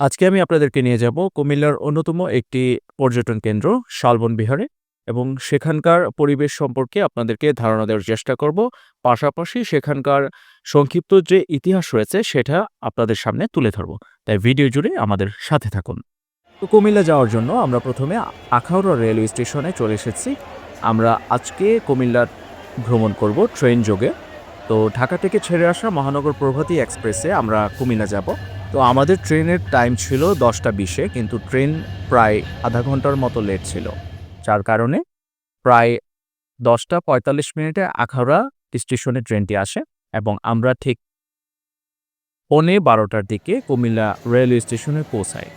আজকে আমি আপনাদেরকে নিয়ে যাব কুমিল্লার অন্যতম একটি পর্যটন কেন্দ্র, শালবন বিহারে, এবং সেখানকার পরিবেশ সম্পর্কে আপনাদেরকে ধারণা দেওয়ার চেষ্টা করব। পাশাপাশি সেখানকার সংক্ষিপ্ত যে ইতিহাস রয়েছে, সেটা আপনাদের সামনে তুলে ধরব। তাই ভিডিও জুড়ে আমাদের সাথে থাকুন। তো কুমিল্লা যাওয়ার জন্য আমরা প্রথমে আখাউড়া রেলওয়ে স্টেশনে চলে এসেছি। আমরা আজকে কুমিল্লার ভ্রমণ করব ট্রেন যোগে। তো ঢাকা থেকে ছেড়ে আসা মহানগর প্রভাতী এক্সপ্রেসে আমরা কুমিল্লা যাব। তো আমাদের ট্রেনের টাইম ছিল দশটা বিশে, কিন্তু ট্রেন প্রায় আধা ঘণ্টার মতো লেট ছিল। যার কারণে প্রায় দশটা পঁয়তাল্লিশ মিনিটে আখাউড়া স্টেশনে ট্রেনটি আসে এবং আমরা ঠিক পৌনে বারোটার দিকে কুমিল্লা রেলওয়ে স্টেশনে পৌঁছাই।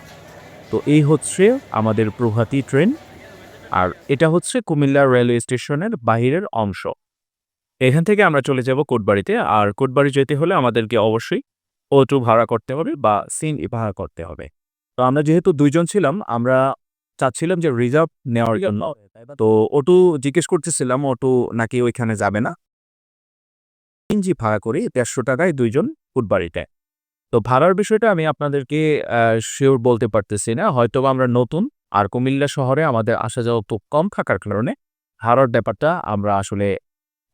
তো এই হচ্ছে আমাদের প্রভাতী ট্রেন, আর এটা হচ্ছে কুমিল্লা রেলওয়ে স্টেশনের বাহিরের অংশ। এখান থেকে আমরা চলে যাব কোটবাড়িতে, আর কোটবাড়ি যেতে হলে আমাদেরকে অবশ্যই অটো ভাড়া করতে হবে বা সিন ভাড়া করতে হবে। তো আমরা যেহেতু দুইজন ছিলাম আমরা চাচ্ছিলাম যে রিজার্ভ নেওয়ার জন্য। তো অটো জিজ্ঞেস করতেছিলাম অটো নাকি ওইখানে যাবে না? ইঞ্জি ভাড়া করি দেড়শো টাকায় দুইজন ফুটবাড়িতে। তো ভাড়ার বিষয়টা আমি আপনাদেরকে শিওর বলতে পারতেছি না। হয়তো আমরা নতুন আর কুমিল্লা শহরে আমাদের আসা যাওয়া তো কম থাকার কারণে ভাড়ার ব্যাপারটা আমরা আসলে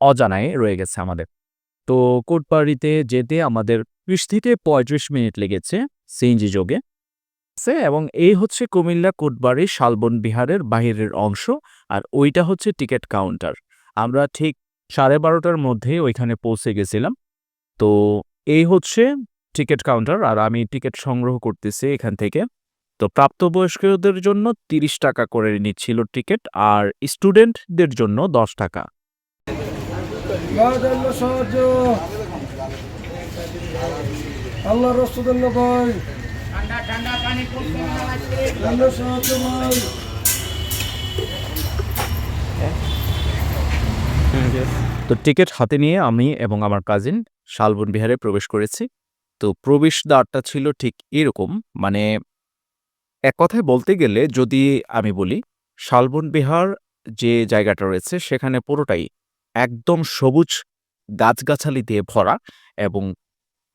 অজানায় রয়ে গেছে আমাদের। তো কোটবাড়িতে যেতে আমাদের ত্রিশ থেকে পঁয়ত্রিশ মিনিট লেগেছে সিএনজি যোগে। এবং এই হচ্ছে কুমিল্লা কোটবাড়ি শালবন বিহারের বাহিরের অংশ আর ওইটা হচ্ছে টিকিট কাউন্টার। আমরা ঠিক সাড়ে বারোটার মধ্যে ওইখানে পৌঁছে গেছিলাম। তো এই হচ্ছে টিকিট কাউন্টার আর আমি টিকিট সংগ্রহ করতেছি এখান থেকে। তো প্রাপ্তবয়স্কদের জন্য তিরিশ টাকা করে নিচ্ছিল টিকিট আর স্টুডেন্টদের জন্য দশ টাকা। আল্লাহ ভাই। ঠান্ডা সাহায্য ভাই। তো টিকিট হাতে নিয়ে আমি এবং আমার কাজিন শালবন বিহারে প্রবেশ করেছি। তো প্রবেশ দ্বারটা ছিল ঠিক এরকম মানে এক কথায় বলতে গেলে যদি আমি বলি শালবন বিহার যে জায়গাটা রয়েছে সেখানে পুরোটাই একদম সবুজ গাছগাছালি দিয়ে ভরা এবং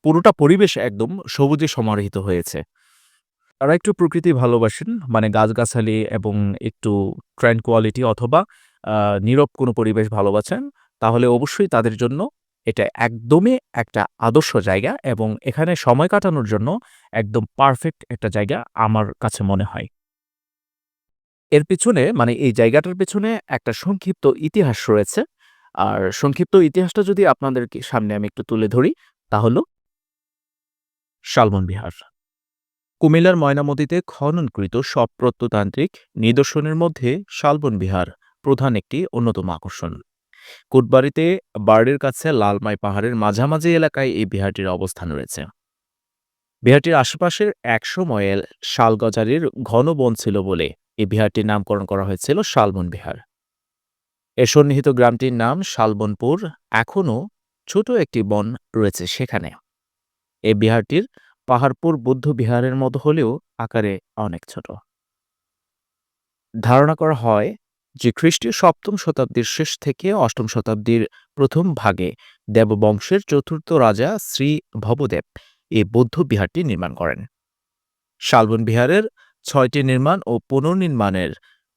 পুরোটা পরিবেশ একদম সবুজে সমারোহিত হয়েছে। তারা একটু প্রকৃতি ভালোবাসেন মানে গাছগাছালি এবং একটু ট্রেন কোয়ালিটি অথবা নীরব কোনো পরিবেশ ভালোবাসেন, তাহলে অবশ্যই তাদের জন্য এটা একদমই একটা আদর্শ জায়গা এবং এখানে সময় কাটানোর জন্য একদম পারফেক্ট একটা জায়গা আমার কাছে মনে হয়। এর পিছনে মানে এই জায়গাটার পেছনে একটা সংক্ষিপ্ত ইতিহাস রয়েছে। আর সংক্ষিপ্ত ইতিহাসটা যদি আপনাদেরকে সামনে আমি একটু তুলে ধরি তা হলো শালবন বিহার। কুমিল্লার ময়নামতিতে খননকৃত সব প্রত্নতান্ত্রিক নিদর্শনের মধ্যে শালবন বিহার প্রধান একটি অন্যতম আকর্ষণ। কুটবাড়িতে বার্ডের কাছে লালমাই পাহাড়ের মাঝামাঝি এলাকায় এই বিহারটির অবস্থান রয়েছে। বিহারটির আশেপাশের একশো ময়েল শালগজারির ঘন বন ছিল বলে এই বিহারটির নামকরণ করা হয়েছিল শালবন বিহার। এ সন্নিহিত গ্রামটির নাম শালবনপুর। এখনও ছোট একটি বন রয়েছে সেখানে। এই বিহারটির পাহাড়পুর বুদ্ধ বিহারের মতো হলেও আকারে অনেক ছোট। ধারণা করা হয় যে খ্রিস্টীয় সপ্তম শতাব্দীর শেষ থেকে অষ্টম শতাব্দীর প্রথম ভাগে দেববংশের চতুর্থ রাজা শ্রী ভবদেব এই বৌদ্ধ বিহারটি নির্মাণ করেন। শালবন বিহারের ছয়টি নির্মাণ ও পুনর্নির্মাণের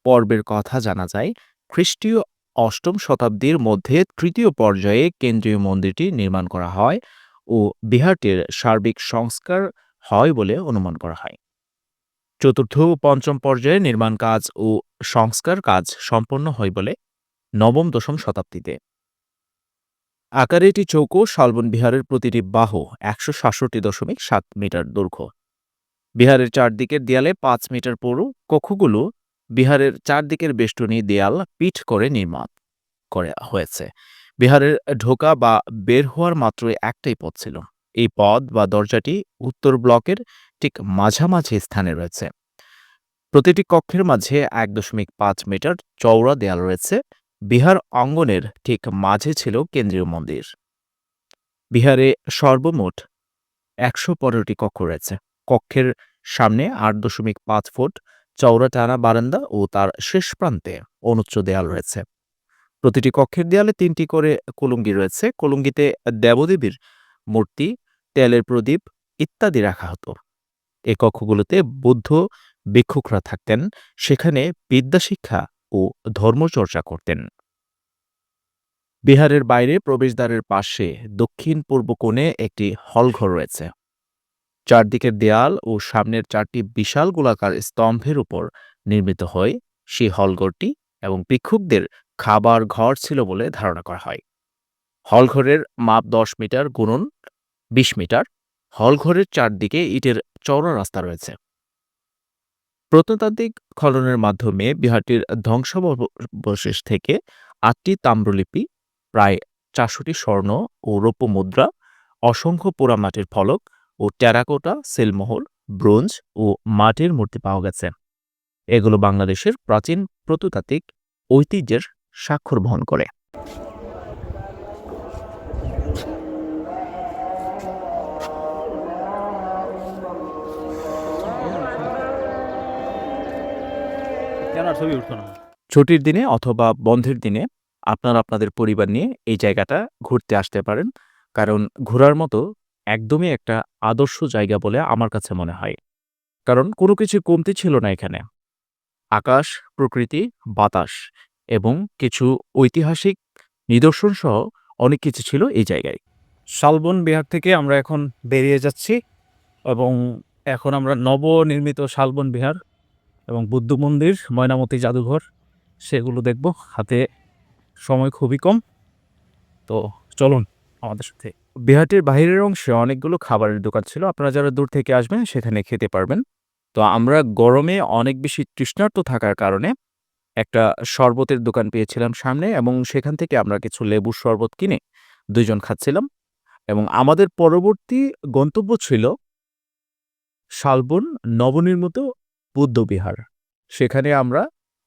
পর্বের কথা জানা যায়, খ্রিস্টীয় অষ্টম শতাব্দীর মধ্যে তৃতীয় পর্যায়ে কেন্দ্রীয় মন্দিরটি নির্মাণ করা হয় ও বিহারটির সার্বিক সংস্কার হয় বলে অনুমান করা হয়। চতুর্থ ও পঞ্চম পর্যায়ে নির্মাণ কাজ ও সংস্কার কাজ সম্পন্ন হয় বলে নবম দশম শতাব্দীতে। আকারে এটি চৌকো শালবন বিহারের প্রতিটি বাহু একশো সাতষট্টি দশমিক সাত মিটার দৈর্ঘ্য। বিহারের চারদিকের দেয়ালে পাঁচ মিটার পুরু কক্ষগুলো বিহারের চারদিকের বেষ্টনী দেয়াল পিঠ করে নির্মাণ করা হয়েছে। বিহারের ঢোকা বা বের হওয়ার মাত্র একটাই পথ ছিল। এই পথ বা দরজাটি উত্তর ব্লকের ঠিক মাঝামাঝি স্থানে রয়েছে। প্রতিটি কক্ষের মাঝে এক দশমিক পাঁচ মিটার চওড়া দেয়াল রয়েছে। বিহার অঙ্গনের ঠিক মাঝে ছিল কেন্দ্রীয় মন্দির। বিহারে সর্বমোট একশো পনেরোটি কক্ষ রয়েছে। কক্ষের সামনে আট দশমিক পাঁচ ফুট চওড়া টানা বারান্দা ও তার শেষ প্রান্তে অনুচ্চ দেয়াল রয়েছে। প্রতিটি কক্ষের দেয়ালে তিনটি করে কুলুঙ্গি রয়েছে। কুলুঙ্গিতে দেবদেবীর মূর্তি, তেলের প্রদীপ ইত্যাদি রাখা হতো। এ কক্ষগুলোতে বৌদ্ধ ভিক্ষুকরা থাকতেন। সেখানে বিদ্যাশিক্ষা ও ধর্মচর্চা করতেন। বিহারের বাইরে প্রবেশদ্বারের পাশে দক্ষিণ পূর্ব কোণে একটি হলঘর রয়েছে। চারদিকের দেয়াল ও সামনের চারটি বিশাল গোলাকার স্তম্ভের উপর নির্মিত হয় সেই হলঘরটি এবং ভিক্ষুকদের খাবার ঘর ছিল বলে ধারণা করা হয়। হলঘরের মাপ দশ মিটার গুণন বিশ মিটার। হলঘরের চারদিকে ইটের চওড়া রাস্তা রয়েছে। প্রত্নতাত্ত্বিক খননের মাধ্যমে বিহারটির ধ্বংসাবশেষ থেকে আটটি তাম্রলিপি, প্রায় চারশোটি স্বর্ণ ও রৌপ্য মুদ্রা, অসংখ্য পোড়ামাটির ফলক ও টেরাকোটা, সিলমোহর, ব্রোঞ্জ ও মাটির মূর্তি পাওয়া গেছে। এগুলো বাংলাদেশের প্রাচীন প্রত্নতাত্ত্বিক ঐতিহ্যের স্বাক্ষর বহন করে। ছুটির দিনে অথবা বন্ধের দিনে আপনারা আপনাদের পরিবার নিয়ে এই জায়গাটা ঘুরতে আসতে পারেন। কারণ ঘোরার মতো একদমই একটা আদর্শ জায়গা বলে আমার কাছে মনে হয়। কারণ কোনো কিছু কমতি ছিল না এখানে। আকাশ প্রকৃতি বাতাস এবং কিছু ঐতিহাসিক নিদর্শন সহ অনেক কিছু ছিল এই জায়গায়। শালবন বিহার থেকে আমরা এখন বেরিয়ে যাচ্ছি এবং এখন আমরা নবনির্মিত শালবন বিহার এবং বুদ্ধ মন্দির, ময়নামতি জাদুঘর, সেগুলো দেখব। হাতে সময় খুবই কম। তো চলুন আমাদের সাথে। বিহারটির বাইরের অংশে অনেকগুলো খাবারের দোকান ছিল। আপনারা যারা দূর থেকে আসবেন সেখানে খেতে পারবেন। তো আমরা গরমে অনেক বেশি তৃষ্ণার্ত থাকার কারণে একটা শরবতের দোকান পেয়েছিলাম সামনে এবং সেখান থেকে আমরা কিছু লেবুর শরবত কিনে দুইজন খাচ্ছিলাম এবং আমাদের পরবর্তী গন্তব্য ছিল শালবন নবনির্মিত বুদ্ধবিহার সেখানে আমরা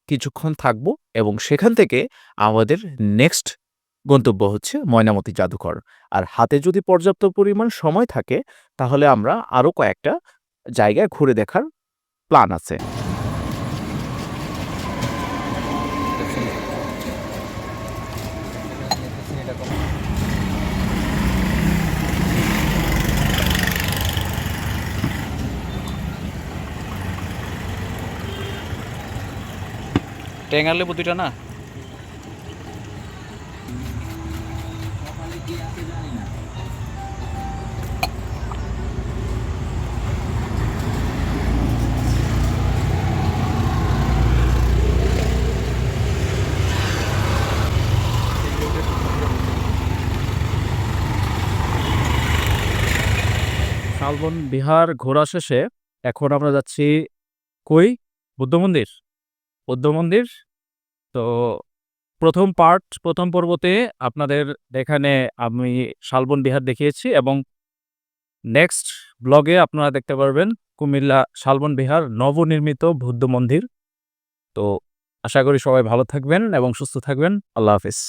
কিছুক্ষণ থাকব এবং সেখান থেকে আমাদের নেক্সট গন্তব্য হচ্ছে ময়নামতি জাদুঘর। আর হাতে যদি পর্যাপ্ত পরিমাণ সময় থাকে তাহলে আমরা আরও কয়েকটা জায়গায় ঘুরে দেখার প্ল্যান আছে। ট্যাঙ্গার লেবু দুইটা না? শালবন বিহার ঘোরা শেষে এখন আমরা যাচ্ছি কই? বুদ্ধ মন্দির বুদ্ধ মন্দির। তো প্রথম পার্ট প্রথম পর্বতে আপনাদের এখানে আমি শালবন বিহার দেখিয়েছি এবং নেক্সট ব্লগে আপনারা দেখতে পারবেন কুমিল্লা শালবন বিহার নবনির্মিত বৌদ্ধ মন্দির। তো আশা করি সবাই ভালো থাকবেন এবং সুস্থ থাকবেন। আল্লাহ হাফিজ।